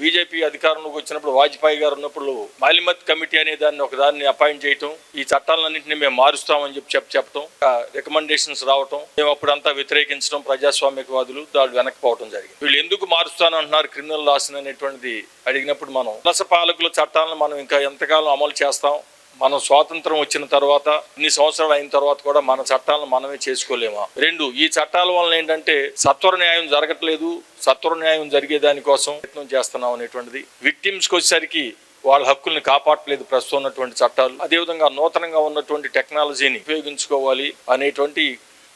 BJP అధికారంలోకి వచ్చినప్పుడు వాజ్పేయి గారు ఉన్నప్పుడు మాలిమత్ కమిటీ అనే దాన్ని ఒక దాన్ని అపాయింట్ చేయటం ఈ చట్టాలన్నింటినీ మేము మారుస్తామని చెప్పి చెప్పి చెప్పటం రికమెండేషన్స్ రావటం మేము అప్పుడంతా వ్యతిరేకించడం ప్రజాస్వామికవాదులు దాడు వెనక్కిపోవడం జరిగింది. వీళ్ళు ఎందుకు మారుస్తానంటున్నారు క్రిమినల్ లాస్ అనేటువంటిది అడిగినప్పుడు మనం వలస పాలకుల చట్టాలను మనం ఇంకా ఎంతకాలం అమలు చేస్తాం మనం స్వాతంత్రం వచ్చిన తర్వాత ఇన్ని సంవత్సరాలు అయిన తర్వాత కూడా మన చట్టాలను మనమే చేసుకోలేమా? రెండు ఈ చట్టాల వలన ఏంటంటే సత్వర న్యాయం జరగట్లేదు సత్వర న్యాయం జరిగే దానికోసం ప్రయత్నం చేస్తున్నాం అనేటువంటిది. విక్టిమ్స్కి వచ్చేసరికి వాళ్ళ హక్కుల్ని కాపాడలేదు ప్రస్తుతం ఉన్నటువంటి చట్టాలు. అదేవిధంగా నూతనంగా ఉన్నటువంటి టెక్నాలజీని ఉపయోగించుకోవాలి అనేటువంటి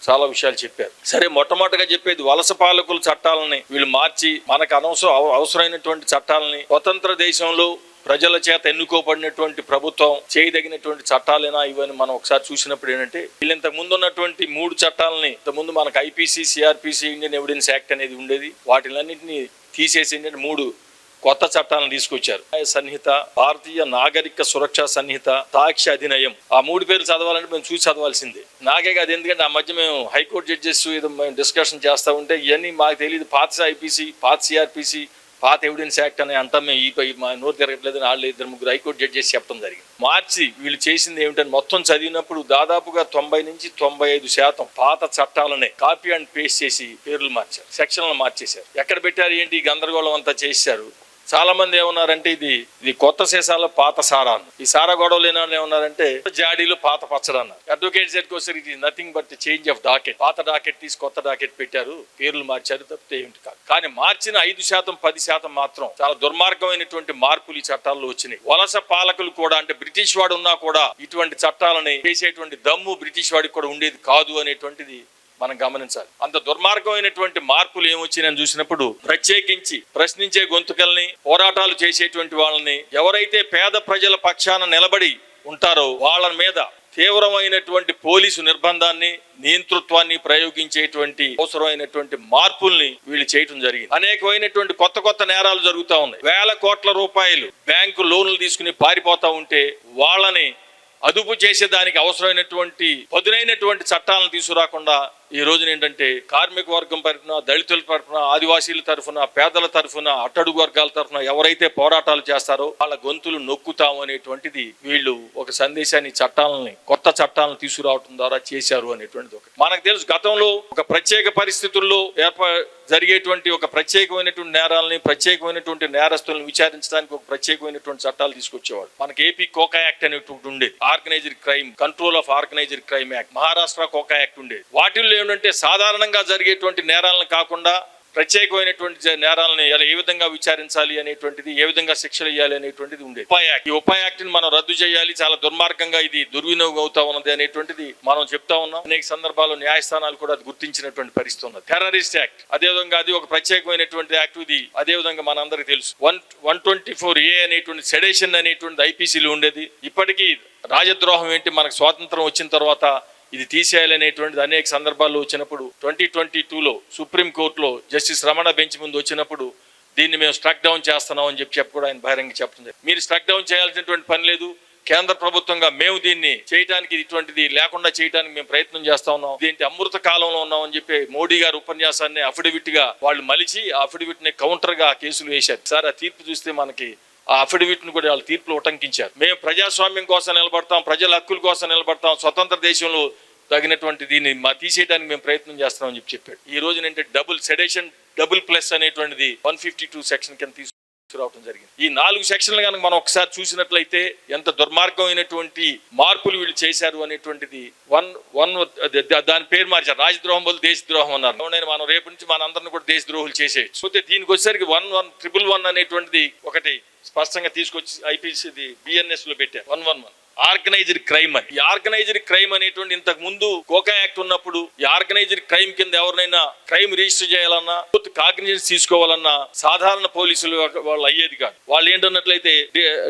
చాలా విషయాలు చెప్పారు. సరే మొట్టమొదటిగా చెప్పేది వలస పాలకుల చట్టాలని వీళ్ళు మార్చి మనకు అనవసరం అవసరమైనటువంటి చట్టాలని స్వతంత్ర దేశంలో ప్రజల చేత ఎన్నుకోబడినటువంటి ప్రభుత్వం చేయదగినటువంటి చట్టాలేనా ఇవని మనం ఒకసారి చూసినప్పుడు ఏంటంటే వీళ్ళు ఇంతకు ముందు ఉన్నటువంటి మూడు చట్టాలని ఇంతకు ముందు మనకు IPC CrPC Indian evidence act అనేది ఉండేది. వాటిలన్నింటినీ తీసేసి ఏంటంటే మూడు కొత్త చట్టాలను తీసుకొచ్చారు. సన్నిహిత భారతీయ నాగరిక సురక్ష సన్నిహిత సాక్షి అధినయం. ఆ మూడు పేర్లు చదవాలంటే మేము చూసి చదవాల్సిందే. నాకే కాదు ఎందుకంటే ఆ మధ్య మేము హైకోర్టు జడ్జెస్ ఏదో మేము డిస్కషన్ చేస్తూ ఉంటే ఇవన్నీ మాకు తెలియదు పాత ఐపీసీ పాత సిఆర్పిసి పాత ఎవిడెన్స్ యాక్ట్ అని అంతా మేము ఈ పై- నోరు తిరగట్లేదు వాళ్ళు ఇద్దరు ముగ్గురు హైకోర్టు జడ్జెస్ చెప్పడం జరిగింది. మార్చి వీళ్ళు చేసింది ఏమిటని మొత్తం చదివినప్పుడు దాదాపుగా తొంభై నుంచి తొంభై ఐదు శాతం పాత చట్టాలనే కాపీ అండ్ పేస్ట్ చేసి పేర్లు మార్చారు సెక్షన్లు మార్చేశారు. ఎక్కడ పెట్టారు ఏంటి గందరగోళం అంతా చేశారు? చాలా మంది ఏమన్నారంటే ఇది ఇది కొత్త సీసాలో పాత సారా ఈ సారా గొడవ లేని వాళ్ళు ఏమన్నారంటే జాడీలో పాత పచ్చడి అన్నారు. అడ్వకేట్ సైడ్కి వస్తే ఇది nothing but change of docket పాత డాకెట్ తీసి కొత్త డాకెట్ పెట్టారు. పేర్లు మార్చారు తప్పితే ఏమిటి కాదు. కానీ మార్చిన ఐదు శాతం పది శాతం మాత్రం చాలా దుర్మార్గమైనటువంటి మార్పులు ఈ చట్టాల్లో వచ్చినాయి. వలస పాలకులు కూడా అంటే బ్రిటిష్ వాడు ఉన్నా కూడా ఇటువంటి చట్టాలని చేసేటువంటి దమ్ము బ్రిటిష్ వాడికి కూడా ఉండేది కాదు అనేటువంటిది మనం గమనించాలి. అంత దుర్మార్గమైనటువంటి మార్పులు ఏమొచ్చినాయని చూసినప్పుడు ప్రత్యేకించి ప్రశ్నించే గొంతుకల్ని పోరాటాలు చేసేటువంటి వాళ్ళని ఎవరైతే పేద ప్రజల పక్షాన నిలబడి ఉంటారో వాళ్ళ మీద తీవ్రమైనటువంటి పోలీసు నిర్బంధాన్ని నియంతృత్వాన్ని ప్రయోగించేటువంటి అవసరమైనటువంటి మార్పుల్ని వీళ్ళు చేయటం జరిగింది. అనేకమైనటువంటి కొత్త కొత్త నేరాలు జరుగుతూ ఉన్నాయి. వేల కోట్ల రూపాయలు బ్యాంకు లోన్లు తీసుకుని పారిపోతా ఉంటే వాళ్ళని అదుపు చేసేదానికి అవసరమైనటువంటి పదునైనటువంటి చట్టాలను తీసుకురాకుండా ఈ రోజున ఏంటంటే కార్మిక వర్గం తరఫున దళితుల తరఫున ఆదివాసీల తరఫున పేదల తరఫున అట్టడుగు వర్గాల తరఫున ఎవరైతే పోరాటాలు చేస్తారో వాళ్ళ గొంతులు నొక్కుతాం అనేటువంటిది వీళ్ళు ఒక సందేశాన్ని చట్టాలని కొత్త చట్టాలను తీసుకురావడం ద్వారా చేశారు అనేటువంటిది ఒకటి. మనకు తెలుసు గతంలో ఒక ప్రత్యేక పరిస్థితుల్లో ఏర్పా జరిగేటువంటి ఒక ప్రత్యేకమైనటువంటి నేరాలని ప్రత్యేకమైనటువంటి నేరస్తులను విచారించడానికి ఒక ప్రత్యేకమైనటువంటి చట్టాలు తీసుకొచ్చేవాడు మనకి ఏపీ కోకా యాక్ట్ అనేటువంటి ఉండేది. Organised crime control of organised crime act Maharashtra COCA act ఉండేది. వాటిల్లో ఏంటంటే సాధారణంగా జరిగేటువంటి నేరాలను కాకుండా ప్రత్యేకమైనటువంటి నేరాలను ఎలా ఏ విధంగా విచారించాలి అనేటువంటిది ఏ విధంగా శిక్షలు ఇవ్వాలి అనేటువంటిది ఉండేది. UAPA act. ఈ ఉపాయ యాక్ట్ని మనం రద్దు చేయాలి చాలా దుర్మార్గంగా ఇది దుర్వినియోగం అవుతా ఉన్నది అనేటువంటిది మనం చెప్తా ఉన్నాం. అనేక సందర్భాల్లో న్యాయస్థానాలు కూడా అది గుర్తించినటువంటి పరిస్థితి ఉన్నది. టెర్రరిస్ట్ యాక్ట్ అదే విధంగా అది ఒక ప్రత్యేకమైనటువంటి యాక్ట్. ఇది అదే విధంగా మనందరికీ తెలుసు. One one twenty four A అనేటువంటి సెడేషన్ అనేటువంటి ఐపీసీలో ఉండేది. ఇప్పటికీ రాజద్రోహం ఏంటి మనకు స్వాతంత్రం వచ్చిన తర్వాత ఇది తీసేయాలనేటువంటిది అనేక సందర్భాల్లో వచ్చినప్పుడు ట్వంటీ ట్వంటీ టూలో సుప్రీం కోర్టులో జస్టిస్ రమణ బెంచ్ ముందు వచ్చినప్పుడు దీన్ని మేము స్ట్రక్ డౌన్ చేస్తున్నాం అని చెప్పి చెప్పి కూడా ఆయన బహిరంగ చెప్పడం మీరు స్ట్రక్ డౌన్ చేయాల్సినటువంటి పని లేదు. కేంద్ర ప్రభుత్వంగా మేము దీన్ని చేయడానికి ఇటువంటిది లేకుండా చేయడానికి మేము ప్రయత్నం చేస్తా ఉన్నాం. దీంట్లో అమృత కాలంలో ఉన్నామని చెప్పి మోడీ గారు ఉపన్యాసాన్ని అఫిడవిట్గా వాళ్ళు మలిచి ఆ అఫిడవిట్ని కౌంటర్గా కేసులు వేశారు. సార్ ఆ తీర్పు చూస్తే మనకి ఆ అఫిడవిట్ను కూడా వాళ్ళు తీర్పులు ఉటంకించారు. మేము ప్రజాస్వామ్యం కోసం నిలబడతాం ప్రజల హక్కుల కోసం నిలబడతాం స్వతంత్ర దేశంలో తగినటువంటి దీన్ని మా తీసేయడానికి మేము ప్రయత్నం చేస్తున్నామని చెప్పి చెప్పాడు. ఈ రోజు ఏంటంటే డబుల్ సెడేషన్ డబుల్ ప్లస్ అనేటువంటిది వన్ ఫిఫ్టీ టూ సెక్షన్ కింద తీసుకురావడం జరిగింది. ఈ నాలుగు సెక్షన్లు కనుక మనం ఒకసారి చూసినట్లయితే ఎంత దుర్మార్గమైనటువంటి మార్పులు వీళ్ళు చేశారు అనేటువంటిది వన్ వన్ దాని పేరు మార్చారు. రాజద్రోహం బదులు దేశద్రోహం అన్నారు. నేను మనం రేపు నుంచి మన అందరిని కూడా దేశద్రోహులు చేసేయచ్చు. పోతే దీనికి వచ్చేసరికి వన్ వన్ ట్రిపుల్ వన్ అనేటువంటిది ఒకటి స్పష్టంగా తీసుకొచ్చి ఐపీసీ బిఎన్ఎస్లో పెట్టారు. One one one. Organised crime అని. ఈ ఆర్గనైజ్డ్ క్రైమ్ అనేటువంటి ఇంతకు ముందు కోకా యాక్ట్ ఉన్నప్పుడు ఈ ఆర్గనైజ్డ్ క్రైమ్ కింద ఎవరినైనా క్రైమ్ రిజిస్టర్ చేయాలన్నా కాగ్నిజెన్స్ తీసుకోవాలన్నా సాధారణ పోలీసులు వాళ్ళు అయ్యేది కాదు. వాళ్ళు ఏంటన్నట్లయితే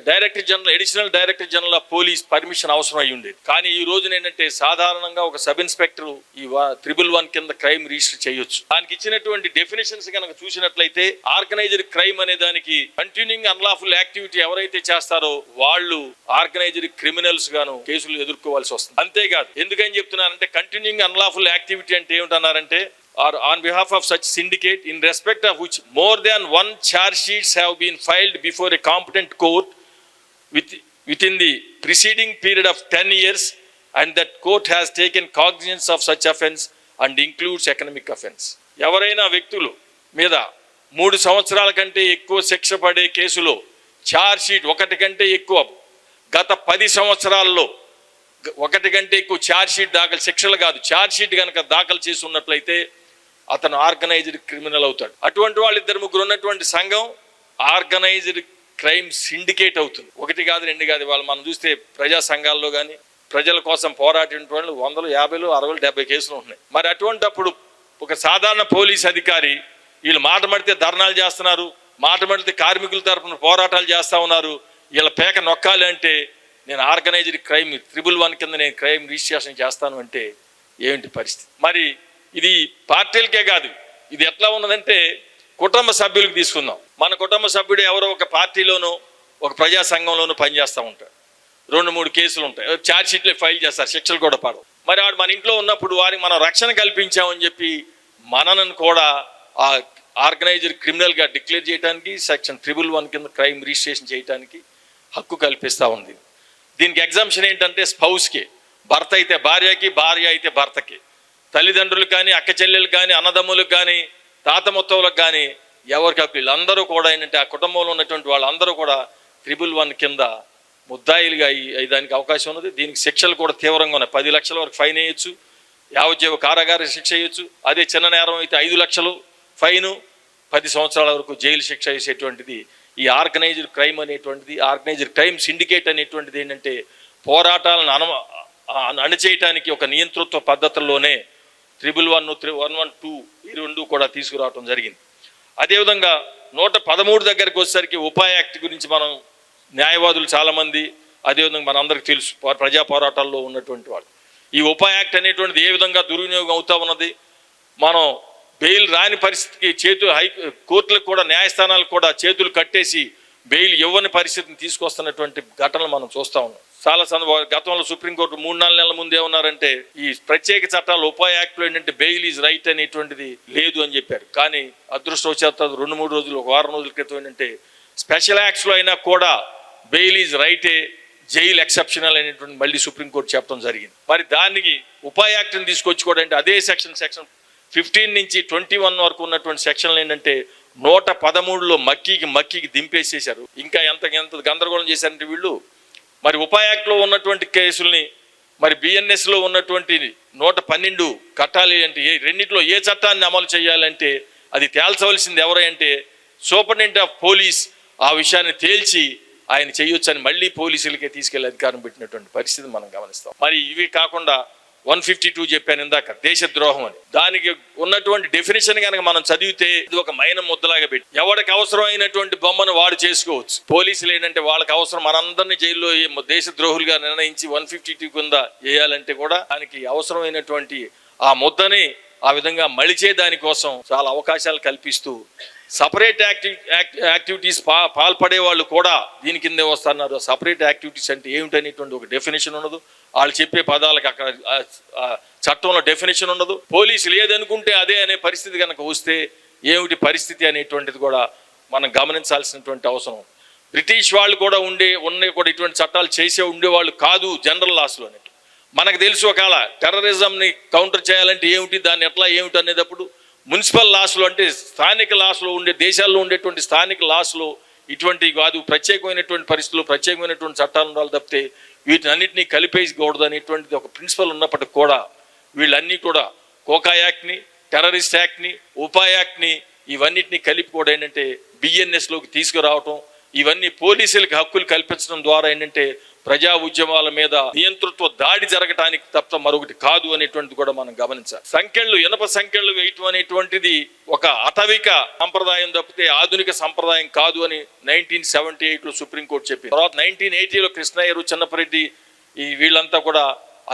director general additional director general of police permission అవసరం అయి ఉండేది. కానీ ఈ రోజున ఏంటంటే సాధారణంగా ఒక సబ్ ఇన్స్పెక్టర్ ఈ త్రిబుల్ వన్ కింద క్రైమ్ రిజిస్టర్ చేయొచ్చు. దానికి ఇచ్చినటువంటి డెఫినేషన్స్ కనుక చూసినట్లయితే ఆర్గనైజ్డ్ క్రైమ్ అనే దానికి కంటిన్యూయింగ్ అన్లాఫుల్ యాక్టివిటీ ఎవరైతే చేస్తారో వాళ్ళు ఆర్గనైజ్డ్ క్రిమినల్స్ గాను కేసులు ఎదుర్కోవాల్సి వస్తుంది. అంతేకాదు ఎందుకని చెప్తున్నారంటే కంటిన్యూయింగ్ అన్లాఫుల్ యాక్టివిటీ అంటే ఏమిటన్నారంటే or on behalf of such syndicate in respect of which more than one charge sheets have been filed before a competent court with with in the preceding period of ten years and that court has taken cognizance of such offence and includes economic offence ఎవరైనా వ్యక్తులు మీద మూడు సంవత్సరాల కంటే ఎక్కువ శిక్ష పడే కేసులో ఛార్జ్ షీట్ ఒకటి కంటే ఎక్కువ గత పది సంవత్సరాల్లో ఒకటి కంటే ఎక్కువ ఛార్జ్షీట్ దాఖలు శిక్షలు కాదు ఛార్జ్షీట్ కనుక దాఖలు చేసి ఉన్నట్లయితే అతను ఆర్గనైజ్డ్ క్రిమినల్ అవుతాడు. అటువంటి వాళ్ళు ఇద్దరు ముగ్గురు ఉన్నటువంటి సంఘం ఆర్గనైజ్డ్ క్రైమ్ సిండికేట్ అవుతుంది. ఒకటి కాదు రెండు కాదు వాళ్ళు మనం చూస్తే ప్రజా సంఘాల్లో కానీ ప్రజల కోసం పోరాడిన వాళ్ళు వందలు యాభైలు అరవై డెబ్బై కేసులు ఉంటున్నాయి. మరి అటువంటప్పుడు ఒక సాధారణ పోలీస్ అధికారి వీళ్ళు మాట మడితే ధర్నాలు చేస్తున్నారు మాట మడితే కార్మికుల తరపున పోరాటాలు చేస్తూ ఉన్నారు వీళ్ళ పేక నొక్కాలి అంటే నేను ఆర్గనైజ్డ్ క్రైమ్ త్రిబుల్ వన్ కింద నేను క్రైమ్ రిజిస్ట్రేషన్ చేస్తాను అంటే ఏమిటి పరిస్థితి? మరి ఇది పార్టీలకే కాదు ఇది ఎట్లా ఉన్నదంటే కుటుంబ సభ్యులకు తీసుకుందాం. మన కుటుంబ సభ్యుడు ఎవరో ఒక పార్టీలోనో ఒక ప్రజా సంఘంలోనూ పనిచేస్తూ ఉంటాడు. రెండు మూడు కేసులు ఉంటాయి. ఛార్జ్ షీట్లో ఫైల్ చేస్తారు శిక్షలు కూడా పడవు. మరి వాడు మన ఇంట్లో ఉన్నప్పుడు వారికి మనం రక్షణ కల్పించామని చెప్పి మనను కూడా ఆ ఆర్గనైజర్ క్రిమినల్గా డిక్లేర్ చేయడానికి సెక్షన్ ట్రిబుల్ వన్ కింద క్రైమ్ రిజిస్ట్రేషన్ చేయడానికి హక్కు కల్పిస్తూ ఉంది. దీనికి ఎగ్జామ్షన్ ఏంటంటే స్పౌస్కి. భర్త అయితే భార్యకి భార్య అయితే భర్తకి. తల్లిదండ్రులు కానీ అక్క చెల్లెలు కానీ అన్నదమ్ములకు కానీ తాత ముత్తవులకు కానీ ఎవరికి హక్కు వీళ్ళందరూ కూడా ఏంటంటే ఆ కుటుంబంలో ఉన్నటువంటి వాళ్ళందరూ కూడా త్రిబుల్ వన్ కింద ముద్దాయిలుగా అయ్యి దానికి అవకాశం ఉన్నది. దీనికి శిక్షలు కూడా తీవ్రంగా ఉన్నాయి. పది లక్షల వరకు ఫైన్ వేయచ్చు. యావజ్జీవ కారాగార శిక్ష వేయచ్చు. అదే చిన్న నేరం అయితే ఐదు లక్షలు ఫైను. పది సంవత్సరాల వరకు జైలు శిక్ష వేసేటువంటిది ఈ ఆర్గనైజ్డ్ క్రైమ్ అనేటువంటిది ఆర్గనైజ్డ్ క్రైమ్ సిండికేట్ అనేటువంటిది ఏంటంటే పోరాటాలను అన అణచేయటానికి ఒక నియంతృత్వ పద్ధతుల్లోనే triple one three one one two ఈ రెండు కూడా తీసుకురావడం జరిగింది. అదేవిధంగా నూట పదమూడు దగ్గరికి వచ్చేసరికి ఉపాయ యాక్ట్ గురించి మనం న్యాయవాదులు చాలామంది అదేవిధంగా మనందరికీ తెలుసు ప్రజా పోరాటాల్లో ఉన్నటువంటి వాళ్ళు. ఈ ఉపాయ యాక్ట్ అనేటువంటిది ఏ విధంగా దుర్వినియోగం అవుతా ఉన్నది? మనం బెయిల్ రాని పరిస్థితికి చేతులు హై కోర్టులకు కూడా న్యాయస్థానాలకు కూడా చేతులు కట్టేసి బెయిల్ ఇవ్వని పరిస్థితిని తీసుకొస్తున్నటువంటి ఘటనలు మనం చూస్తూ ఉన్నాం. చాలా సందర్భ గతంలో సుప్రీంకోర్టు మూడు నాలుగు నెలల ముందు ఏమన్నారంటే ఈ ప్రత్యేక చట్టాలు ఉపా యాక్ట్లో ఏంటంటే బెయిల్ ఈజ్ రైట్ అనేటువంటిది లేదు అని చెప్పారు. కానీ అదృష్టవశాత్తు రెండు మూడు రోజులు ఒక వారం రోజుల క్రితం ఏంటంటే స్పెషల్ యాక్ట్స్లో అయినా కూడా బెయిల్ ఈజ్ రైటే జైలు ఎక్సెప్షనల్ అనేటువంటి మళ్ళీ సుప్రీంకోర్టు చెప్పడం జరిగింది. మరి దానికి ఉపా యాక్ట్ని తీసుకొచ్చుకోవడం అంటే అదే సెక్షన్ సెక్షన్ ఫిఫ్టీన్ నుంచి ట్వంటీ వన్ వరకు ఉన్నటువంటి సెక్షన్లు ఏంటంటే నూట పదమూడులో మక్కీకి మక్కీకి దింపేసేశారు. ఇంకా ఎంత ఎంత గందరగోళం చేశారంటే వీళ్ళు? మరి ఉపాయాక్ట్లో ఉన్నటువంటి కేసుల్ని మరి బిఎన్ఎస్లో ఉన్నటువంటి నూట పన్నెండు కట్టాలి అంటే ఏ రెండింటిలో ఏ చట్టాన్ని అమలు చేయాలంటే అది తేల్చవలసింది ఎవరంటే సూపరింటెండెంట్ ఆఫ్ పోలీస్ ఆ విషయాన్ని తేల్చి ఆయన చేయొచ్చని మళ్ళీ పోలీసులకే తీసుకెళ్ళి అధికారం పెట్టినటువంటి పరిస్థితి మనం గమనిస్తాం. మరి ఇవి కాకుండా వన్ ఫిఫ్టీ టూ చెప్పాను ఇందాక దేశద్రోహం అని. దానికి ఉన్నటువంటి డెఫినేషన్ కనుక మనం చదివితే ఇది ఒక మైన ముద్దలాగా పెట్టి ఎవరికి అవసరమైనటువంటి బొమ్మను వాడు చేసుకోవచ్చు. పోలీసులు ఏంటంటే వాళ్ళకి అవసరం మనందరినీ జైల్లో దేశద్రోహులుగా నిర్ణయించి వన్ ఫిఫ్టీ టూ కింద చేయాలంటే కూడా దానికి అవసరమైనటువంటి ఆ ముద్దని ఆ విధంగా మలిచే దానికోసం చాలా అవకాశాలు కల్పిస్తూ సపరేట్ యాక్టివ్ యాక్టివిటీస్ పా పాల్పడే వాళ్ళు కూడా దీని కిందే వస్తున్నారు సపరేట్ యాక్టివిటీస్ అంటే ఏమిటనేటువంటి ఒక డెఫినేషన్ ఉండదు వాళ్ళు చెప్పే పదాలకు అక్కడ చట్టంలో డెఫినేషన్ ఉండదు. పోలీసు లేదనుకుంటే అదే అనే పరిస్థితి కనుక వస్తే ఏమిటి పరిస్థితి అనేటువంటిది కూడా మనం గమనించాల్సినటువంటి అవసరం. బ్రిటిష్ వాళ్ళు కూడా ఉండే ఉన్న కూడా ఇటువంటి చట్టాలు చేసే ఉండేవాళ్ళు కాదు జనరల్ లాస్లోనే మనకు తెలుసు ఒకవేళ టెర్రరిజంని కౌంటర్ చేయాలంటే ఏమిటి దాన్ని ఎట్లా ఏమిటి అనేటప్పుడు మున్సిపల్ లాస్లో అంటే స్థానిక లాస్లో ఉండే దేశాల్లో ఉండేటువంటి స్థానిక లాస్లో ఇటువంటి కాదు. ప్రత్యేకమైనటువంటి పరిస్థితులు ప్రత్యేకమైనటువంటి చట్టాలు ఉండాలి తప్పితే వీటినన్నింటినీ కలిపేయకూడదు అనేటువంటిది ఒక ప్రిన్సిపల్ ఉన్నప్పటికి కూడా వీళ్ళన్నీ కూడా కోకా యాక్ట్ని టెర్రరిస్ట్ యాక్ట్ని ఉపా యాక్ట్ని ఇవన్నిటిని కలిపి కూడా ఏంటంటే బిఎన్ఎస్లోకి తీసుకురావటం ఇవన్నీ పోలీసులకు హక్కులు కల్పించడం ద్వారా ఏంటంటే ప్రజా ఉద్యమాల మీద నియంతృత్వ దాడి జరగటానికి తప్ప మరొకటి కాదు అనేటువంటిది కూడా మనం గమనించాలి. సంఖ్యలు ఇనప సంఖ్యలు వేయటం అనేటువంటిది ఒక అటవిక సంప్రదాయం తప్పితే ఆధునిక సంప్రదాయం కాదు అని నైన్టీన్ సెవెంటీ ఎయిట్లో సుప్రీంకోర్టు చెప్పింది. తర్వాత నైన్టీన్ ఎయిటీలో కృష్ణయ్యరు చిన్నపరెడ్డి ఈ వీళ్ళంతా కూడా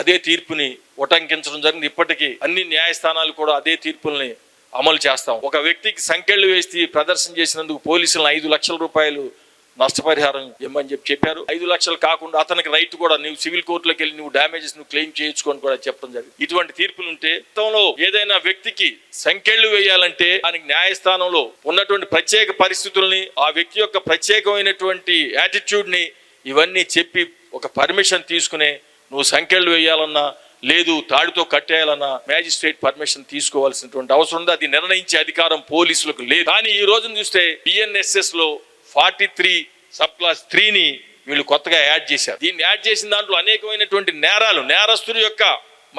అదే తీర్పుని ఉటంకించడం జరిగింది. ఇప్పటికీ అన్ని న్యాయస్థానాలు కూడా అదే తీర్పుల్ని అమలు చేస్తాం. ఒక వ్యక్తికి సంఖ్యలు వేసి ప్రదర్శన చేసినందుకు పోలీసులను ఐదు లక్షల రూపాయలు నష్టపరిహారం ఇమ్మని చెప్పి చెప్పారు. ఐదు లక్షలు కాకుండా అతనికి రైట్ కూడా నువ్వు సివిల్ కోర్టులోకి వెళ్ళి నువ్వు డ్యామేజెస్ నువ్వు క్లెయిమ్ చేయించుకొని కూడా చెప్పడం జరిగింది. ఇటువంటి తీర్పులు ఉంటే గతంలో ఏదైనా వ్యక్తికి సంఖ్యలు వేయాలంటే దానికి న్యాయస్థానంలో ఉన్నటువంటి ప్రత్యేక పరిస్థితుల్ని ఆ వ్యక్తి యొక్క ప్రత్యేకమైనటువంటి యాటిట్యూడ్ని ఇవన్నీ చెప్పి ఒక పర్మిషన్ తీసుకునే నువ్వు సంఖ్యలు వేయాలన్నా లేదు తాడితో కట్టేయాలన్నా మ్యాజిస్ట్రేట్ పర్మిషన్ తీసుకోవాల్సినటువంటి అవసరం ఉంది. అది నిర్ణయించే అధికారం పోలీసులకు లేదు. కానీ ఈ రోజున చూస్తే బిఎన్ఎస్ఎస్లో ఫార్టీ త్రీ సబ్ క్లాస్ త్రీని వీళ్ళు కొత్తగా యాడ్ చేశారు. దీన్ని యాడ్ చేసిన దాంట్లో అనేకమైనటువంటి నేరాలు నేరస్తుడి యొక్క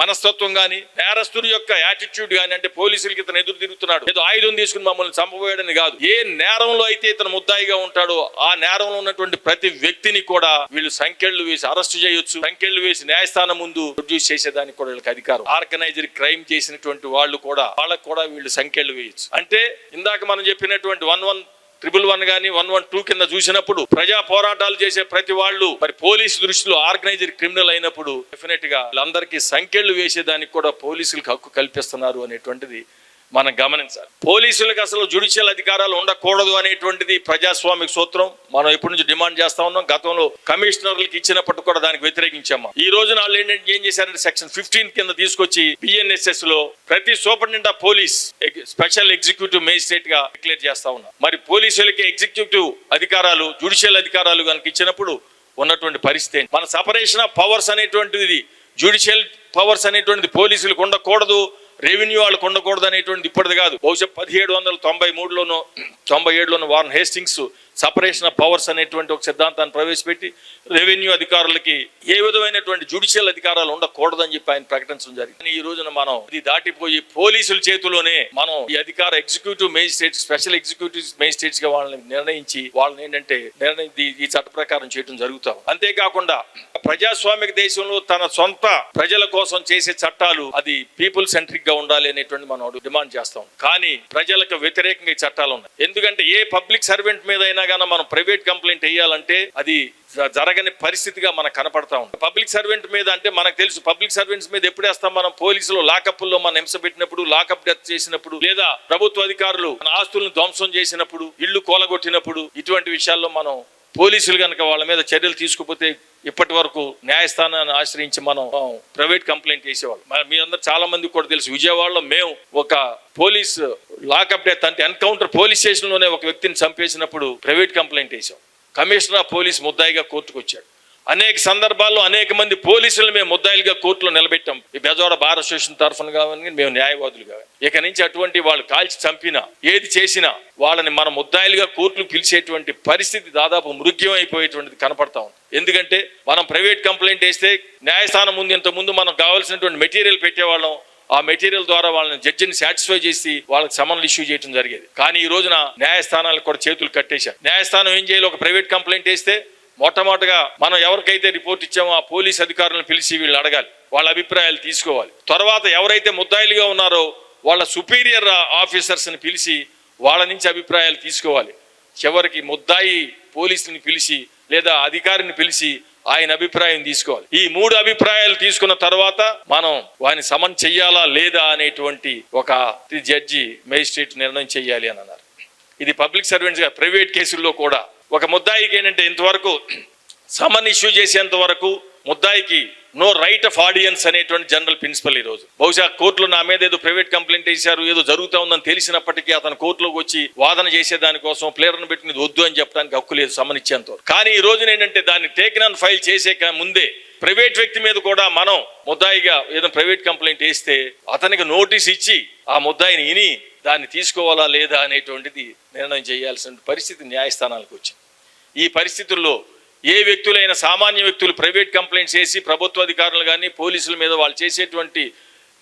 మనస్తత్వం కానీ నేరస్తుడి యొక్క యాటిట్యూడ్ కానీ అంటే పోలీసులకి ఇతను ఎదురు తిరుగుతున్నాడు. ఏదో ఆయుధం తీసుకుని మమ్మల్ని చంపబోయాడని కాదు. ఏ నేరంలో అయితే ఇతను ముద్దాయిగా ఉంటాడో ఆ నేరంలో ఉన్నటువంటి ప్రతి వ్యక్తిని కూడా వీళ్ళు సంఖ్యలు వేసి అరెస్ట్ చేయొచ్చు. సంఖ్యలు వేసి న్యాయస్థానం ముందు ప్రొడ్యూస్ చేసేదానికి కూడా వీళ్ళకి అధికారం. ఆర్గనైజర్ క్రైమ్ చేసినటువంటి వాళ్ళు కూడా వాళ్ళకు కూడా వీళ్ళు సంఖ్యలు వేయచ్చు. అంటే ఇందాక మనం చెప్పినటువంటి వన్ వన్ ట్రిపుల్ వన్ కానీ వన్ వన్ టూ కింద చూసినప్పుడు ప్రజా పోరాటాలు చేసే ప్రతి వాళ్ళు మరి పోలీసు దృష్టిలో ఆర్గనైజర్ క్రిమినల్ అయినప్పుడు డెఫినెట్గా వీళ్ళందరికీ సంఖ్యలు వేసేదానికి కూడా పోలీసులకు హక్కు కల్పిస్తున్నారు అనేటువంటిది మనం గమనించాలి. పోలీసులకు అసలు జుడిషియల్ అధికారాలు ఉండకూడదు అనేటువంటిది ప్రజాస్వామిక సూత్రం. మనం ఇప్పటి నుంచి డిమాండ్ చేస్తా ఉన్నాం. గతంలో కమిషనర్లకు ఇచ్చినప్పటికి కూడా దానికి వ్యతిరేకించాము ఈ రోజున వాళ్ళు ఏంటంటే ఏం చేశారంటే సెక్షన్ ఫిఫ్టీన్ కింద తీసుకొచ్చి బిఎన్ఎస్ఎస్లో ప్రతి superintendent of police special executive మేజిస్ట్రేట్గా declare చేస్తా ఉన్నాం. మరి పోలీసులకి ఎగ్జిక్యూటివ్ అధికారాలు జుడిషియల్ అధికారాలు కనుక ఇచ్చినప్పుడు ఉన్నటువంటి పరిస్థితి మన సపరేషన్ ఆఫ్ పవర్స్ అనేటువంటిది జుడిషియల్ పవర్స్ అనేటువంటిది పోలీసులకు ఉండకూడదు. రెవెన్యూ వాళ్ళకు ఉండకూడదు అనేటువంటిది ఇప్పటిది కాదు. బహుశా పదిహేడు వందల తొంభై మూడులోను తొంభై ఏడులోను Warren Hastings separation of powers అనేటువంటి ఒక సిద్ధాంతాన్ని ప్రవేశపెట్టి రెవెన్యూ అధికారులకి ఏ విధమైనటువంటి జ్యుడిషియల్ అధికారాలు ఉండకూడదని చెప్పి ఆయన ప్రకటించడం జరిగింది. ఈ రోజున మనం ఇది దాటిపోయి పోలీసుల చేతిలోనే మనం ఈ అధికార ఎగ్జిక్యూటివ్ మేజిస్ట్రేట్ స్పెషల్ ఎగ్జిక్యూటివ్ మేజిస్ట్రేట్స్గా వాళ్ళని నిర్ణయించి వాళ్ళని ఏంటంటే నిర్ణయం ఈ- చట్ట ప్రకారం చేయడం జరుగుతాం అంతేకాకుండా ప్రజాస్వామిక దేశంలో తన సొంత ప్రజల కోసం చేసే చట్టాలు అది పీపుల్ సెంట్రిక్గా ఉండాలి అనేటువంటి మనం డిమాండ్ చేస్తాం కానీ ప్రజలకు వ్యతిరేకంగా చట్టాలు ఉన్నాయి. ఎందుకంటే ఏ పబ్లిక్ సర్వెంట్ మీద అయినా కానీ మనం ప్రైవేట్ కంప్లైంట్ వేయాలంటే అది జరగని పరిస్థితిగా మనకు కనపడతా ఉంది. పబ్లిక్ సర్వెంట్ మీద అంటే మనకు తెలుసు పబ్లిక్ సర్వెంట్స్ మీద ఎప్పుడేస్తాం మనం? పోలీసులు లాకప్లో మనం హింస పెట్టినప్పుడు లాకప్ డెత్ చేసినప్పుడు లేదా ప్రభుత్వ అధికారులు మన ఆస్తులను ధ్వంసం చేసినప్పుడు ఇళ్ళు కోలగొట్టినప్పుడు ఇటువంటి విషయాల్లో మనం పోలీసులు కనుక వాళ్ళ మీద చర్యలు తీసుకుపోతే ఇప్పటి వరకు న్యాయస్థానాన్ని ఆశ్రయించి మనం ప్రైవేట్ కంప్లైంట్ చేసేవాళ్ళం. మీ అందరు చాలా మందికి కూడా తెలుసు. విజయవాడలో మేము ఒక పోలీస్ లాకప్ డెత్ అంటే ఎన్కౌంటర్ పోలీస్ స్టేషన్లోనే ఒక వ్యక్తిని చంపేసినప్పుడు ప్రైవేట్ కంప్లైంట్ వేసాం కమిషనర్ ఆఫ్ పోలీస్ ముద్దాయిగా కోర్టుకు వచ్చాడు అనేక సందర్భాల్లో అనేక మంది పోలీసులు మేము ముద్దాయిలుగా కోర్టులో నిలబెట్టాం. ఈ బెజవాడ బార్ అసోసియేషన్ తరఫున కావాలని మేము న్యాయవాదులు కావాలి ఇక నుంచి అటువంటి వాళ్ళు కాల్చి చంపినా ఏది చేసినా వాళ్ళని మన ముద్దాయిలుగా కోర్టులు పిలిచేటువంటి పరిస్థితి దాదాపు మృగ్యం అయిపోయేటువంటిది కనపడతా ఉంది. ఎందుకంటే మనం ప్రైవేట్ కంప్లైంట్ వేస్తే న్యాయస్థానం ముందు ఇంత ముందు మనకు కావాల్సినటువంటి మెటీరియల్ పెట్టేవాళ్ళం. ఆ మెటీరియల్ ద్వారా వాళ్ళని జడ్జిని సాటిస్ఫై చేసి వాళ్ళకి సమన్లు ఇష్యూ చేయడం జరిగేది. కానీ ఈ రోజున న్యాయస్థానాలకు కూడా చేతులు కట్టేశారు. న్యాయస్థానం ఏం చేయాలి? ఒక ప్రైవేట్ కంప్లైంట్ వేస్తే మొట్టమొదటిగా మనం ఎవరికైతే రిపోర్ట్ ఇచ్చామో ఆ పోలీస్ అధికారులను పిలిచి వీళ్ళు అడగాలి. వాళ్ళ అభిప్రాయాలు తీసుకోవాలి. తర్వాత ఎవరైతే ముద్దాయిలుగా ఉన్నారో వాళ్ళ సుపీరియర్ ఆఫీసర్స్ని పిలిచి వాళ్ళ నుంచి అభిప్రాయాలు తీసుకోవాలి. చివరికి ముద్దాయి పోలీసుని పిలిచి లేదా అధికారిని పిలిచి ఆయన అభిప్రాయం తీసుకోవాలి. ఈ మూడు అభిప్రాయాలు తీసుకున్న తర్వాత మనం వాని సమన్ చెయ్యాలా లేదా అనేటువంటి ఒక జడ్జి మేజిస్ట్రేట్ నిర్ణయం చేయాలి అని అన్నారు. ఇది పబ్లిక్ సర్వెంట్స్గా ప్రైవేట్ కేసుల్లో కూడా ఒక ముద్దాయికి ఏంటంటే ఇంతవరకు సమన్ ఇష్యూ చేసేంత వరకు ముద్దాయికి నో రైట్ ఆఫ్ ఆడియన్స్ అనేటువంటి జనరల్ ప్రిన్సిపల్ ఈ రోజు బహుశా కోర్టులో నా మీద ఏదో ప్రైవేట్ కంప్లైంట్ వేశారు ఏదో జరుగుతూ ఉందని తెలిసినప్పటికీ అతను కోర్టులోకి వచ్చి వాదన చేసేదానికోసం ప్లేయర్ను పెట్టినది వద్దు అని చెప్పడానికి హక్కు లేదు సమన్ ఇచ్చేంత వరకు. కానీ ఈ రోజున ఏంటంటే దాన్ని టేకిన్ ఆన్ ఫైల్ చేసే ముందే ప్రైవేట్ వ్యక్తి మీద కూడా మనం ముద్దాయిగా ఏదో ప్రైవేట్ కంప్లైంట్ వేస్తే అతనికి నోటీస్ ఇచ్చి ఆ ముద్దాయిని విని దాన్ని తీసుకోవాలా లేదా అనేటువంటిది నిర్ణయం చేయాల్సిన పరిస్థితి న్యాయస్థానాలకు వచ్చింది ఈ పరిస్థితుల్లో ఏ వ్యక్తులైన సామాన్య వ్యక్తులు ప్రైవేట్ కంప్లైంట్స్ చేసి ప్రభుత్వ అధికారులు కానీ పోలీసుల మీద వాళ్ళు చేసేటువంటి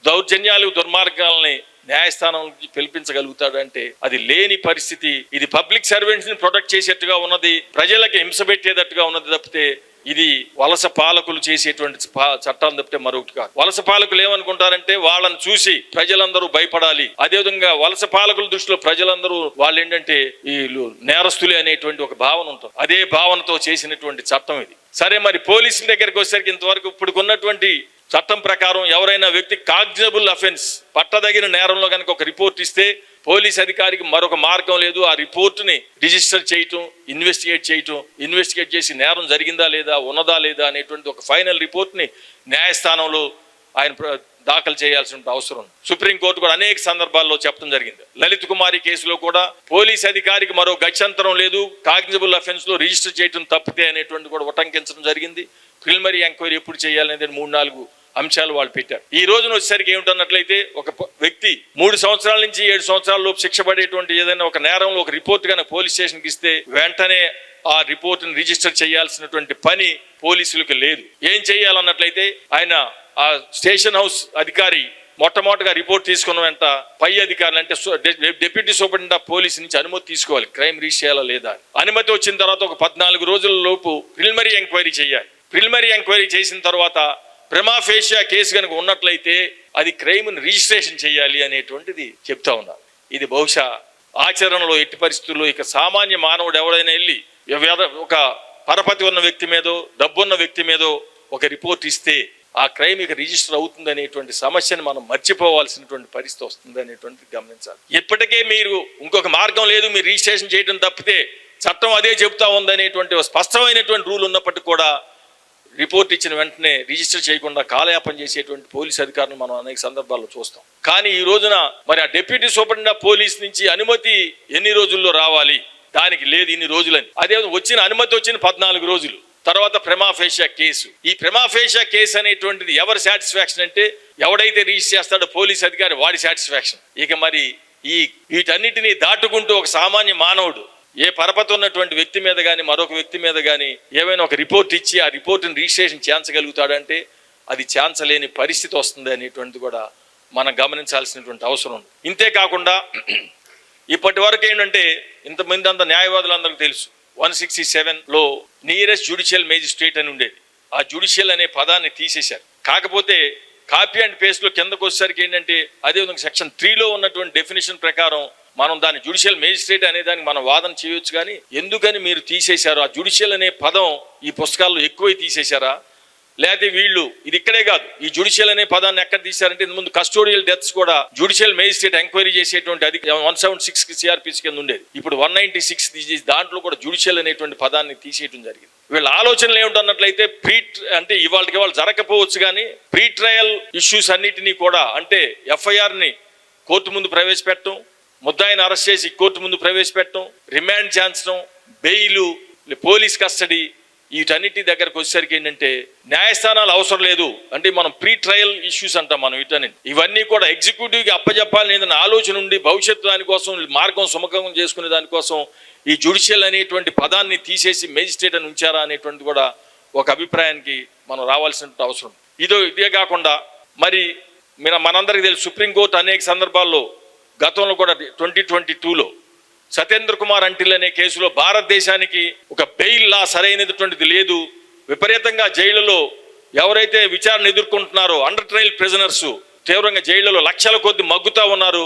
దౌర్జన్యాలు దుర్మార్గాలని న్యాయస్థానం పిలిపించగలుగుతాడంటే పిలిపించగలుగుతాడు అంటే అది లేని పరిస్థితి. ఇది పబ్లిక్ సర్వెంట్స్ని ప్రొటెక్ట్ చేసేట్టుగా ఉన్నది ప్రజలకు హింస పెట్టేటట్టుగా ఉన్నది తప్పితే ఇది వలస పాలకులు చేసేటువంటి పా- చట్టాలు తప్పితే మరొకటి కాదు. వలస పాలకులు ఏమనుకుంటారంటే వాళ్ళని చూసి ప్రజలందరూ భయపడాలి. అదేవిధంగా వలస పాలకుల దృష్టిలో ప్రజలందరూ వాళ్ళు ఏంటంటే వీళ్ళు నేరస్తులే అనేటువంటి ఒక భావన ఉంటుంది. అదే భావనతో చేసినటువంటి చట్టం ఇది. సరే మరి పోలీసుల దగ్గరికి వచ్చేసరికి ఇంతవరకు ఇప్పుడు ఉన్నటువంటి చట్టం ప్రకారం ఎవరైనా వ్యక్తి కాగ్జబుల్ అఫెన్స్ పట్టదగిన నేరంలో కనుక ఒక రిపోర్ట్ ఇస్తే పోలీస్ అధికారికి మరొక మార్గం లేదు. ఆ రిపోర్ట్ని రిజిస్టర్ చేయటం ఇన్వెస్టిగేట్ చేయటం ఇన్వెస్టిగేట్ చేసి నేరం జరిగిందా లేదా ఉన్నదా లేదా అనేటువంటి ఒక ఫైనల్ రిపోర్ట్ని న్యాయస్థానంలో ఆయన ప్ర- దాఖలు చేయాల్సిన అవసరం. సుప్రీంకోర్టు కూడా అనేక సందర్భాల్లో చెప్పడం జరిగింది. లలిత్ కుమారి కేసులో కూడా పోలీస్ అధికారికి మరో గత్యంతరం లేదు. కాగ్నిజబుల్ అఫెన్స్లో రిజిస్టర్ చేయడం తప్పితే అనేటువంటి కూడా ఉటంకించడం జరిగింది. ప్రిలిమరీ ఎంక్వైరీ ఎప్పుడు చేయాలనేది మూడు నాలుగు అంశాలు వాళ్ళు పెట్టారు. ఈ రోజున వచ్చేసరికి ఏమిటన్నట్లయితే ఒక వ్యక్తి మూడు సంవత్సరాల నుంచి ఏడు సంవత్సరాల లోపు శిక్ష పడేటువంటి ఏదైనా ఒక నేరంలో ఒక రిపోర్ట్ కనుక పోలీస్ స్టేషన్కి ఇస్తే వెంటనే ఆ రిపోర్ట్ని రిజిస్టర్ చేయాల్సినటువంటి పని పోలీసులకు లేదు. ఏం చేయాలన్నట్లయితే ఆయన ఆ స్టేషన్ హౌస్ అధికారి మొట్టమొదటిగా రిపోర్ట్ తీసుకున్న వెంట పై అధికారులు అంటే deputy deputy superintendent of police నుంచి అనుమతి తీసుకోవాలి. క్రైమ్ రీచ్ చేయాలా లేదా అనుమతి వచ్చిన తర్వాత ఒక పద్నాలుగు రోజుల లోపు ప్రిలిమరీ ఎంక్వైరీ చేయాలి. ప్రిలిమరీ ఎంక్వైరీ చేసిన తర్వాత ప్రిమాఫేషియా కేసు కనుక ఉన్నట్లయితే అది క్రైమ్ని రిజిస్ట్రేషన్ చేయాలి అనేటువంటిది చెప్తా ఉన్నారు ఇది బహుశా ఆచరణలో ఎట్టి పరిస్థితుల్లో ఇక సామాన్య మానవుడు ఎవడైనా వెళ్ళి ఒక పరపతి ఉన్న వ్యక్తి మీదో డబ్బున్న వ్యక్తి మీదో ఒక రిపోర్ట్ ఇస్తే ఆ క్రైమ్ ఇక రిజిస్టర్ అవుతుంది అనేటువంటి సమస్యను మనం మర్చిపోవాల్సినటువంటి పరిస్థితి వస్తుంది అనేటువంటిది గమనించాలి. ఇప్పటికే మీరు ఇంకొక మార్గం లేదు మీరు రిజిస్ట్రేషన్ చేయడం తప్పితే చట్టం అదే చెబుతా ఉందనేటువంటి స్పష్టమైనటువంటి రూల్ ఉన్నప్పటికీ కూడా రిపోర్ట్ ఇచ్చిన వెంటనే రిజిస్టర్ చేయకుండా కాలయాపన చేసేటువంటి పోలీస్ అధికారులు మనం అనేక సందర్భాల్లో చూస్తాం. కానీ ఈ రోజున మరి ఆ డిప్యూటీ సూపరింటెండెంట్ పోలీస్ నుంచి అనుమతి ఎన్ని రోజుల్లో రావాలి? దానికి లేదు ఇన్ని రోజులని. అదే వచ్చిన అనుమతి వచ్చిన పద్నాలుగు రోజులు. తర్వాత ప్రమాఫేషియా కేసు. ఈ ప్రమాఫేషియా కేసు అనేటువంటిది ఎవరి సాటిస్ఫాక్షన్ అంటే ఎవడైతే రిజిస్టర్ చేస్తాడో పోలీస్ అధికారి వాడి సాటిస్ఫాక్షన్. ఇక మరి ఈ వీటన్నిటిని దాటుకుంటూ ఒక సామాన్య మానవుడు ఏ పరపతి ఉన్నటువంటి వ్యక్తి మీద కానీ మరొక వ్యక్తి మీద కానీ ఏమైనా ఒక రిపోర్ట్ ఇచ్చి ఆ రిపోర్ట్ని రిజిస్ట్రేషన్ చేయించగలుగుతాడంటే అది చేయించలేని పరిస్థితి వస్తుంది అనేటువంటిది కూడా మనం గమనించాల్సినటువంటి అవసరం ఉంది. ఇంతే కాకుండా ఇప్పటి వరకు ఏంటంటే ఇంతమంది అంత న్యాయవాదులందరికీ తెలుసు. వన్ సిక్స్టీ సెవెన్లో నియరెస్ట్ జ్యుడిషియల్ మేజిస్ట్రేట్ అని ఉండేది. ఆ జ్యుడిషియల్ అనే పదాన్ని తీసేశారు. కాకపోతే కాపీ అండ్ పేస్ట్లో కిందకు వచ్చేసరికి ఏంటంటే అదేవిధంగా సెక్షన్ త్రీలో ఉన్నటువంటి డెఫినేషన్ ప్రకారం మనం దాని జ్యుడిషియల్ మేజిస్ట్రేట్ అనే దానికి మనం వాదన చేయొచ్చు కానీ ఎందుకని మీరు తీసేశారు? ఆ జ్యుడిషియల్ అనే పదం ఈ పుస్తకాల్లో ఎక్కువ తీసేశారా? లేకపోతే వీళ్ళు ఇది ఇక్కడే కాదు. ఈ జుడిషియల్ అనే పదాన్ని ఎక్కడ తీశారంటే ముందు కస్టోడియల్ డెత్స్ కూడా జ్యుడిషియల్ మేజిస్ట్రేట్ ఎంక్వైరీ చేసేటువంటి అది వన్ సెవెన్ సిక్స్ సిఆర్పిసి కింద ఉండేది. ఇప్పుడు వన్ నైన్టీ సిక్స్ దాంట్లో కూడా జుడిషియల్ అనేటువంటి పదాన్ని తీసేయడం జరిగింది. వీళ్ళ ఆలోచనలు ఏమిటన్నట్లయితే ప్రీ అంటే ఇవాళకి వాళ్ళు జరగకపోవచ్చు కానీ ప్రీ ట్రయల్ ఇష్యూస్ అన్నిటినీ కూడా అంటే ఎఫ్ఐఆర్ని కోర్టు ముందు ప్రవేశపెట్టడం ముద్దాయిని అరెస్ట్ చేసి కోర్టు ముందు ప్రవేశపెట్టడం రిమాండ్ చేయించడం బెయిలు పోలీస్ కస్టడీ వీటన్నిటి దగ్గరకు వచ్చేసరికి ఏంటంటే న్యాయస్థానాలు అవసరం లేదు. అంటే మనం ప్రీ ట్రయల్ ఇష్యూస్ అంటాం మనం వీటని ఇవన్నీ కూడా ఎగ్జిక్యూటివ్కి అప్పజెప్పాలని ఏదైనా ఆలోచన ఉండి భవిష్యత్తు దానికోసం మార్గం సుముఖం చేసుకునే దానికోసం ఈ జుడిషియల్ అనేటువంటి పదాన్ని తీసేసి మేజిస్ట్రేట్ అని ఉంచారా అనేటువంటి కూడా ఒక అభిప్రాయానికి మనం రావాల్సిన అవసరం. ఇదో ఇదే కాకుండా మరి మన మనందరికీ తెలుసు సుప్రీంకోర్టు అనేక సందర్భాల్లో గతంలో కూడా ట్వంటీ ట్వంటీ టూలో సత్యేంద్ర కుమార్ అంటిల్ అనే కేసులో భారతదేశానికి ఒక బెయిల్ లా సరైనటువంటిది లేదు. విపరీతంగా జైలులో ఎవరైతే విచారణ ఎదుర్కొంటున్నారో అండర్ ట్రయల్ ప్రిజనర్స్ తీవ్రంగా జైళ్ళలో లక్షల కొద్ది మగ్గుతా ఉన్నారు.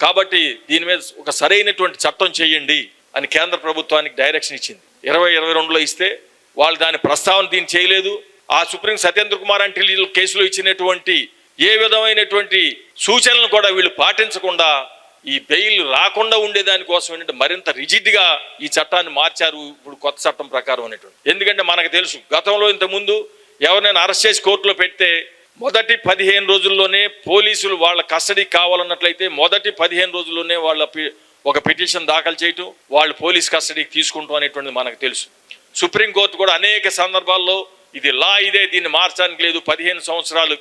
కాబట్టి దీని మీద ఒక సరైనటువంటి చట్టం చేయండి అని కేంద్ర ప్రభుత్వానికి డైరెక్షన్ ఇచ్చింది. ఇరవై ఇరవై రెండులో ఇస్తే వాళ్ళు దాని ప్రస్తావన దీన్ని చేయలేదు. ఆ సుప్రీం సత్యేంద్ర కుమార్ అంటిల్ కేసులో ఇచ్చినటువంటి ఏ విధమైనటువంటి సూచనలను కూడా వీళ్ళు పాటించకుండా ఈ బెయిల్ రాకుండా ఉండేదాని కోసం ఏంటంటే మరింత రిజిడ్గా ఈ చట్టాన్ని మార్చారు ఇప్పుడు కొత్త చట్టం ప్రకారం అనేటువంటి. ఎందుకంటే మనకు తెలుసు గతంలో ఇంత ముందు ఎవరినైనా అరెస్ట్ చేసి కోర్టులో పెడితే మొదటి పదిహేను రోజుల్లోనే పోలీసులు వాళ్ళ కస్టడీ కావాలన్నట్లయితే మొదటి పదిహేను రోజుల్లోనే వాళ్ళ పి- ఒక పిటిషన్ దాఖలు చేయటం వాళ్ళు పోలీస్ కస్టడీకి తీసుకుంటాం అనేటువంటిది మనకు తెలుసు. సుప్రీంకోర్టు కూడా అనేక సందర్భాల్లో ఇది లా ఇదే దీన్ని మార్చడానికి లేదు పదిహేను సంవత్సరాలు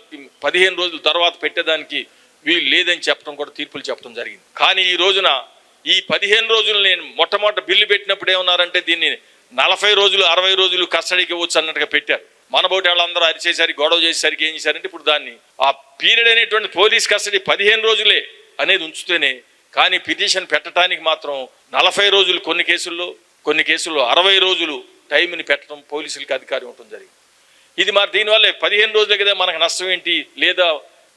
పదిహేను రోజుల తర్వాత పెట్టేదానికి వీలు లేదని చెప్పడం కూడా తీర్పులు చెప్పడం జరిగింది. కానీ ఈ రోజున ఈ పదిహేను రోజులు నేను మొట్టమొదటి బిల్లు పెట్టినప్పుడు ఏమన్నారంటే దీన్ని నలభై రోజులు అరవై రోజులు కస్టడీకి ఇవ్వచ్చు అన్నట్టుగా పెట్టారు. మనబోటి వాళ్ళందరూ అరిచేసరికి గొడవ చేసేసరికి ఏం చేశారంటే ఇప్పుడు దాన్ని ఆ పీరియడ్ అనేటువంటి పోలీస్ కస్టడీ పదిహేను రోజులే అనేది ఉంచుతేనే కానీ పిటిషన్ పెట్టడానికి మాత్రం నలభై రోజులు కొన్ని కేసుల్లో కొన్ని కేసుల్లో అరవై రోజులు టైంని పెట్టడం పోలీసులకి అధికారం ఉండటం జరిగింది. ఇది మరి దీనివల్ల పదిహేను రోజుల కదా మనకు నష్టం ఏంటి? లేదా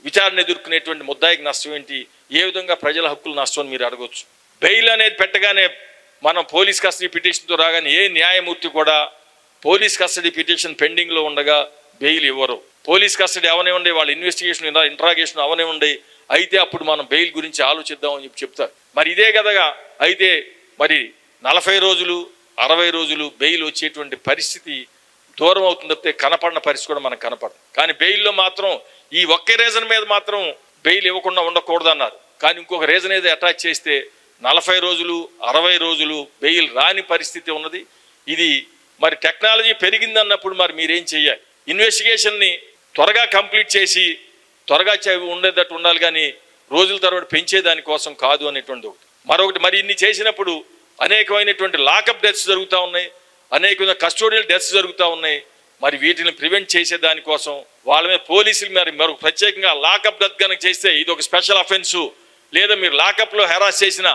విచారణ ఎదుర్కొనేటువంటి ముద్దాయికి నష్టం ఏంటి? ఏ విధంగా ప్రజల హక్కులు నష్టం అని మీరు అడగవచ్చు బెయిల్ అనేది పెట్టగానే మనం పోలీస్ కస్టడీ పిటిషన్తో రాగానే ఏ న్యాయమూర్తి కూడా పోలీస్ కస్టడీ పిటిషన్ పెండింగ్లో ఉండగా బెయిల్ ఇవ్వరు. పోలీస్ కస్టడీ అవనివ్వండి వాళ్ళ ఇన్వెస్టిగేషన్ ఇంట్రాగేషన్ అవనివ్వండి అయితే అప్పుడు మనం బెయిల్ గురించి ఆలోచిద్దామని చెప్పి చెప్తారు. మరి ఇదే కదగా అయితే మరి నలభై రోజులు అరవై రోజులు బెయిల్ వచ్చేటువంటి పరిస్థితి దూరం అవుతుంది తప్పితే కనపడిన పరిస్థితి కూడా మనకు కనపడదు. కానీ బెయిల్లో మాత్రం ఈ ఒక్క రీజన్ మీద మాత్రం బెయిల్ ఇవ్వకుండా ఉండకూడదన్నారు. కానీ ఇంకొక రీజన్ ఏదో అటాచ్ చేస్తే నలభై రోజులు అరవై రోజులు బెయిల్ రాని పరిస్థితి ఉన్నది. ఇది మరి టెక్నాలజీ పెరిగిందన్నప్పుడు మరి మీరేం చేయాలి ఇన్వెస్టిగేషన్ని త్వరగా కంప్లీట్ చేసి త్వరగా ఉండేటట్టు ఉండాలి కానీ రోజుల తరబడి పెంచేదాని కోసం కాదు అనేటువంటి ఒకటి. మరొకటి మరి ఇన్ని చేసినప్పుడు అనేకమైనటువంటి లాకప్ డెత్స్ జరుగుతూ ఉన్నాయి. అనేకమైన కస్టోడియల్ డెత్స్ జరుగుతూ ఉన్నాయి. మరి వీటిని ప్రివెంట్ చేసే దానికోసం వాళ్ళ మీద పోలీసులు మరి మరొక ప్రత్యేకంగా లాకప్ డెత్ కనుక చేస్తే ఇది ఒక స్పెషల్ అఫెన్సు. లేదా మీరు లాకప్లో హెరాస్ చేసిన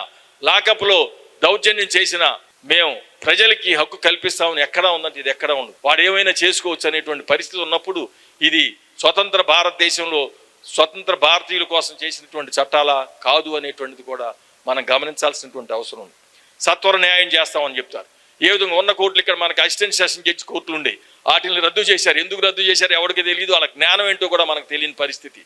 లాకప్లో దౌర్జన్యం చేసిన మేము ప్రజలకి హక్కు కల్పిస్తామని ఎక్కడా ఉందంటే ఇది ఎక్కడా ఉండదు వాడు ఏమైనా చేసుకోవచ్చు అనేటువంటి పరిస్థితి ఉన్నప్పుడు ఇది స్వతంత్ర భారతదేశంలో స్వతంత్ర భారతీయుల కోసం చేసినటువంటి చట్టాల కాదు అనేటువంటిది కూడా మనం గమనించాల్సినటువంటి అవసరం ఉంది. సత్వర న్యాయం చేస్తామని చెప్తారు. ఏ విధంగా ఉన్న కోర్టులు ఇక్కడ మనకి అసిస్టెంట్ సెషన్ జడ్జి కోర్టులు ఉండే. వాటిని రద్దు చేశారు. ఎందుకు రద్దు చేశారు? ఎవరికి తెలియదు వాళ్ళ జ్ఞానం ఏంటో కూడా మనకు తెలియని పరిస్థితి.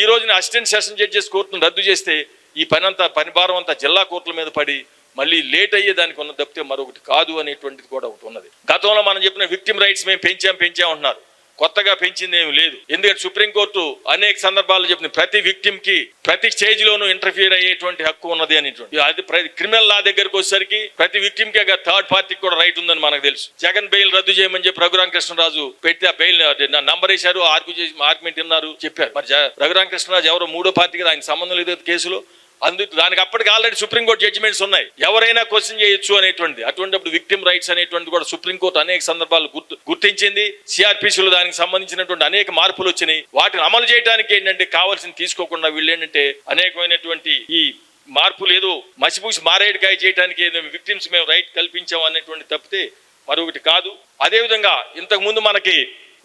ఈ రోజున అసిస్టెంట్ సెషన్ జడ్జెస్ కోర్టును రద్దు చేస్తే ఈ పని అంతా పని భారం అంతా జిల్లా కోర్టుల మీద పడి మళ్ళీ లేట్ అయ్యే దానికి ఉన్న తప్పితే మరొకటి కాదు అనేటువంటిది కూడా ఒకటి ఉన్నది. గతంలో మనం చెప్పిన విక్టిమ్ రైట్స్ మేము పెంచాం పెంచాం అంటున్నారు. కొత్తగా పెంచింది ఏమి లేదు. ఎందుకంటే సుప్రీంకోర్టు అనేక సందర్భాల్లో చెప్పిన ప్రతి విక్టిమ్కి ప్రతి స్టేజ్ లోనూ ఇంటర్ఫియర్ అయ్యేటువంటి హక్కు ఉన్నది అనేటువంటి. అది క్రిమినల్ లా దగ్గరకు వచ్చేసరికి ప్రతి విక్టిమ్కి థర్డ్ పార్టీకి కూడా రైట్ ఉందని మనకు తెలుసు. జగన్ బెయిల్ రద్దు చేయమని చెప్పి రఘురామ కృష్ణరాజు పెట్టి ఆ బెయిల్ నంబర్ వేశారు ఆర్గ్యూ చేసి ఆర్గ్యుమెంట్ విన్నారు చెప్పారు. మరి జ- రఘురామ కృష్ణరాజు ఎవరో మూడో పార్టీకి ఆయన సంబంధం లేదు కేసులో. అందు దానికి అప్పటికి ఆల్రెడీ సుప్రీంకోర్టు జడ్జిమెంట్స్ ఉన్నాయి. ఎవరైనా క్వశ్చన్ చేయొచ్చు అనేటువంటిది. అటువంటిప్పుడు విక్టిమ్ రైట్స్ అనేటువంటి కూడా సుప్రీంకోర్టు అనేక సందర్భాలు గుర్తు గుర్తించింది. సిఆర్పిసిలో దానికి సంబంధించినటువంటి అనేక మార్పులు వచ్చినాయి. వాటిని అమలు చేయడానికి ఏంటంటే కావాల్సింది తీసుకోకుండా వీళ్ళు ఏంటంటే అనేకమైనటువంటి ఈ మార్పులు ఏదో మసిపూసి మారేడుకాయ చేయడానికి ఏదో విక్టిమ్స్ మేము రైట్ కల్పించాం అనేటువంటి తప్పితే మరొకటి కాదు. అదేవిధంగా ఇంతకుముందు మనకి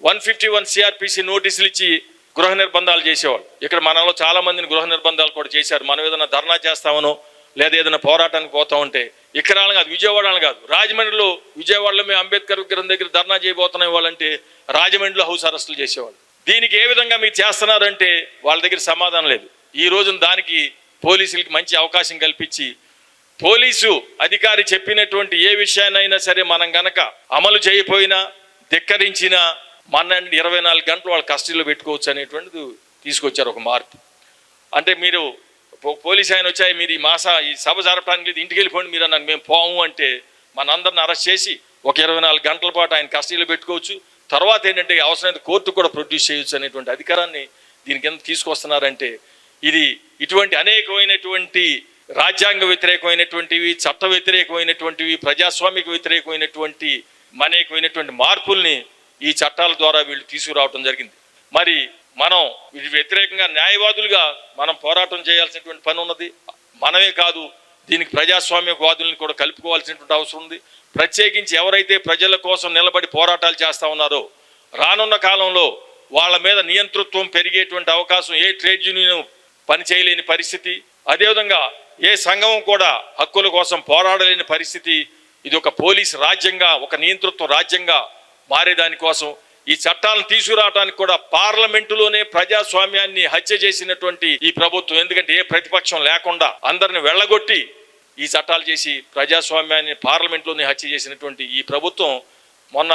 వన్ ఫిఫ్టీ వన్ సిఆర్పిసి నోటీసులు ఇచ్చి గృహ నిర్బంధాలు చేసేవాళ్ళు. ఇక్కడ మనలో చాలామందిని గృహ నిర్బంధాలు కూడా చేశారు. మనం ఏదైనా ధర్నా చేస్తామనో లేదా ఏదైనా పోరాటానికి పోతా ఉంటే ఇక్కడ కాదు విజయవాడ కాదు రాజమండ్రిలో విజయవాడలో మేము అంబేద్కర్ విగ్రహం దగ్గర ధర్నా చేయబోతున్నాం వాళ్ళంటే రాజమండ్రిలో హౌస్ అరెస్టులు చేసేవాళ్ళు. దీనికి ఏ విధంగా మీరు చేస్తున్నారంటే వాళ్ళ దగ్గర సమాధానం లేదు. ఈ రోజున దానికి పోలీసులకి మంచి అవకాశం కల్పించి పోలీసు అధికారి చెప్పినటువంటి ఏ విషయాన్నైనా సరే మనం గనక అమలు చేయపోయినా ధిక్కరించినా మన ఇరవై నాలుగు గంటలు వాళ్ళ కస్టడీలో పెట్టుకోవచ్చు అనేటువంటిది తీసుకొచ్చారు ఒక మార్పు. అంటే మీరు పోలీస్ ఆయన వచ్చాయి మీరు ఈ మాస ఈ సభ జరపడానికి లేదు, ఇంటికి వెళ్ళిపోండి మీరు అన్నారు మేము పోము అంటే మనందరిని అరెస్ట్ చేసి ఒక ఇరవై నాలుగు గంటల పాటు ఆయన కస్టడీలో పెట్టుకోవచ్చు. తర్వాత ఏంటంటే అవసరమైన కోర్టు కూడా ప్రొడ్యూస్ చేయొచ్చు అనేటువంటి అధికారాన్ని దీని కింద తీసుకొస్తున్నారంటే ఇది ఇటువంటి అనేకమైనటువంటి రాజ్యాంగ వ్యతిరేకమైనటువంటివి చట్ట వ్యతిరేకమైనటువంటివి ప్రజాస్వామిక వ్యతిరేకమైనటువంటి అనేకమైనటువంటి మార్పుల్ని ఈ చట్టాల ద్వారా వీళ్ళు తీసుకురావడం జరిగింది. మరి మనం వీటి వ్యతిరేకంగా న్యాయవాదులుగా మనం పోరాటం చేయాల్సినటువంటి పని ఉన్నది. మనమే కాదు దీనికి ప్రజాస్వామ్యవాదుల్ని కూడా కలుపుకోవాల్సినటువంటి అవసరం ఉంది. ప్రత్యేకించి ఎవరైతే ప్రజల కోసం నిలబడి పోరాటాలు చేస్తూ ఉన్నారో రానున్న కాలంలో వాళ్ళ మీద నియంతృత్వం పెరిగేటువంటి అవకాశం ఏ ట్రేడ్ యూనియన్ పని చేయలేని పరిస్థితి అదేవిధంగా ఏ సంఘం కూడా హక్కుల కోసం పోరాడలేని పరిస్థితి ఇది ఒక పోలీస్ రాజ్యంగా ఒక నియంతృత్వ రాజ్యంగా మారేదాని కోసం ఈ చట్టాలను తీసుకురావడానికి కూడా పార్లమెంటులోనే ప్రజాస్వామ్యాన్ని హత్య చేసినటువంటి ఈ ప్రభుత్వం. ఎందుకంటే ఏ ప్రతిపక్షం లేకుండా అందరిని వెళ్ళగొట్టి ఈ చట్టాలు చేసి ప్రజాస్వామ్యాన్ని పార్లమెంట్లోనే హత్య చేసినటువంటి ఈ ప్రభుత్వం మొన్న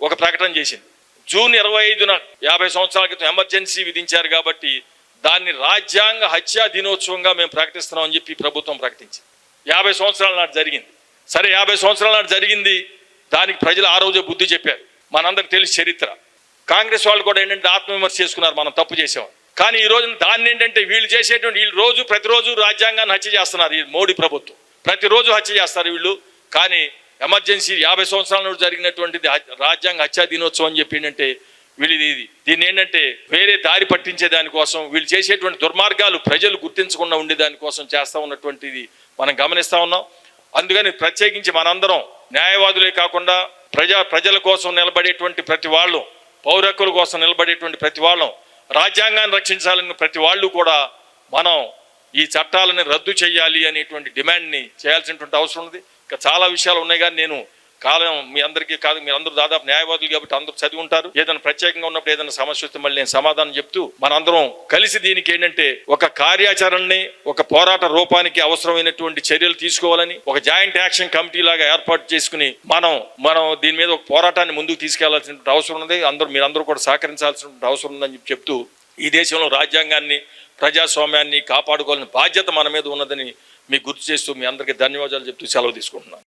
ఒక ప్రకటన చేసింది. జూన్ ఇరవై ఐదున యాభై సంవత్సరాల క్రితం ఎమర్జెన్సీ విధించారు కాబట్టి దాన్ని రాజ్యాంగ హత్యా దినోత్సవంగా మేము ప్రకటిస్తున్నామని చెప్పి ప్రభుత్వం ప్రకటించింది. యాభై సంవత్సరాల నాటి జరిగింది. సరే యాభై సంవత్సరాల నాటి జరిగింది. దానికి ప్రజలు ఆ రోజే బుద్ధి చెప్పారు. మనందరికి తెలిసి చరిత్ర. కాంగ్రెస్ వాళ్ళు కూడా ఏంటంటే ఆత్మవిమర్శ చేసుకున్నారు మనం తప్పు చేసాం. కానీ ఈ రోజున దాన్ని ఏంటంటే వీళ్ళు చేసేటువంటి వీళ్ళు రోజు ప్రతిరోజు రాజ్యాంగాన్ని హత్య చేస్తున్నారు ఈ మోడీ ప్రభుత్వం. ప్రతిరోజు హత్య చేస్తారు వీళ్ళు. కానీ ఎమర్జెన్సీ యాభై సంవత్సరాల నుండి జరిగినటువంటిది రాజ్యాంగ హత్యా దినోత్సవం అని చెప్పి ఏంటంటే వీళ్ళది ఇది. దీన్ని ఏంటంటే వేరే దారి పట్టించే దానికోసం వీళ్ళు చేసేటువంటి దుర్మార్గాలు ప్రజలు గుర్తించకుండా ఉండే దానికోసం చేస్తూ ఉన్నటువంటిది మనం గమనిస్తా ఉన్నాం. అందుకని ప్రత్యేకించి మనందరం న్యాయవాదులే కాకుండా ప్రజా ప్రజల కోసం నిలబడేటువంటి ప్రతి వాళ్ళు పౌరకుల కోసం నిలబడేటువంటి ప్రతి వాళ్ళం రాజ్యాంగాన్ని రక్షించాలని ప్రతి వాళ్ళు కూడా మనం ఈ చట్టాలను రద్దు చేయాలి అనేటువంటి డిమాండ్ని చేయాల్సినటువంటి అవసరం ఉంది ఇంకా చాలా విషయాలు ఉన్నాయి కానీ నేను కాలం మీ అందరికీ కాదు మీరు అందరూ దాదాపు న్యాయవాదులు కాబట్టి అందరూ చదివి ఉంటారు. ఏదైనా ప్రత్యేకంగా ఉన్నప్పుడు ఏదైనా సమస్య వస్తే మళ్ళీ నేను సమాధానం చెప్తూ మనందరం కలిసి దీనికి ఏంటంటే ఒక కార్యాచరణని ఒక పోరాట రూపానికి అవసరమైనటువంటి చర్యలు తీసుకోవాలని ఒక జాయింట్ యాక్షన్ కమిటీ లాగా ఏర్పాటు చేసుకుని మనం మనం దీని మీద ఒక పోరాటాన్ని ముందుకు తీసుకెళ్ళాల్సిన అవసరం ఉంది అందరూ మీరందరూ కూడా సహకరించాల్సిన అవసరం ఉందని చెప్పి చెప్తూ ఈ దేశంలో రాజ్యాంగాన్ని ప్రజాస్వామ్యాన్ని కాపాడుకోవాలని బాధ్యత మన మీద ఉన్నదని మీకు గుర్తు చేస్తూ మీ అందరికీ ధన్యవాదాలు చెప్తూ సెలవు తీసుకుంటున్నాను.